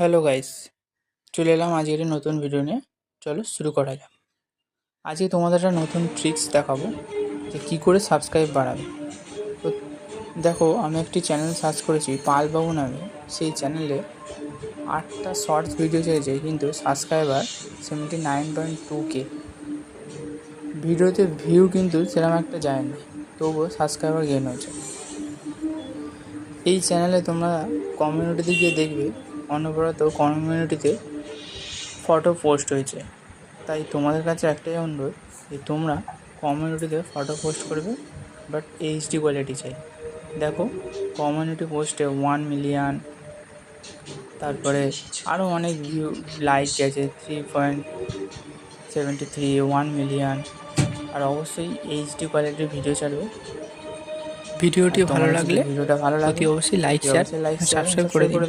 Hello guys চলে এলাম আজকে একটা নতুন ভিডিও নিয়ে। চলো শুরু করা যাক। আজকে তোমাদের একটা নতুন ট্রিক্স দেখাবো যে কী করে সাবস্ক্রাইব বাড়াবে। তো দেখো, আমি একটি চ্যানেল সার্চ করেছি, পালবাবু নামে। সেই চ্যানেলে আটটা শর্টস ভিডিও চেয়েছে কিন্তু subscriber seventy nine point two K ভিডিওতে ভিউ কিন্তু সেরকম একটা যায় না। তবুও সাবস্ক্রাইবার গেন হয়েছে। এই চ্যানেলে তোমরা কমিউনিটিতে গিয়ে দেখবে, অনবরত কমিউনিটিতে ফটো পোস্ট হয়েছে। তাই তোমাদের কাছে একটাই অনুরোধ যে তোমরা কমিউনিটিতে ফটো পোস্ট করবে বাট এইচডি কোয়ালিটি চাই। দেখো কমিউনিটি পোস্টে ওয়ান মিলিয়ন তারপরে আরও অনেক ভিউ লাইক গেছে three point seventy three one million আর অবশ্যই এইচডি কোয়ালিটির ভিডিও ছাড়বে। ভিডিওটি ভালো লাগলে ভিডিওটা ভালো লাগে অবশ্যই লাইক শেয়ার সাবস্ক্রাইব করে দিন।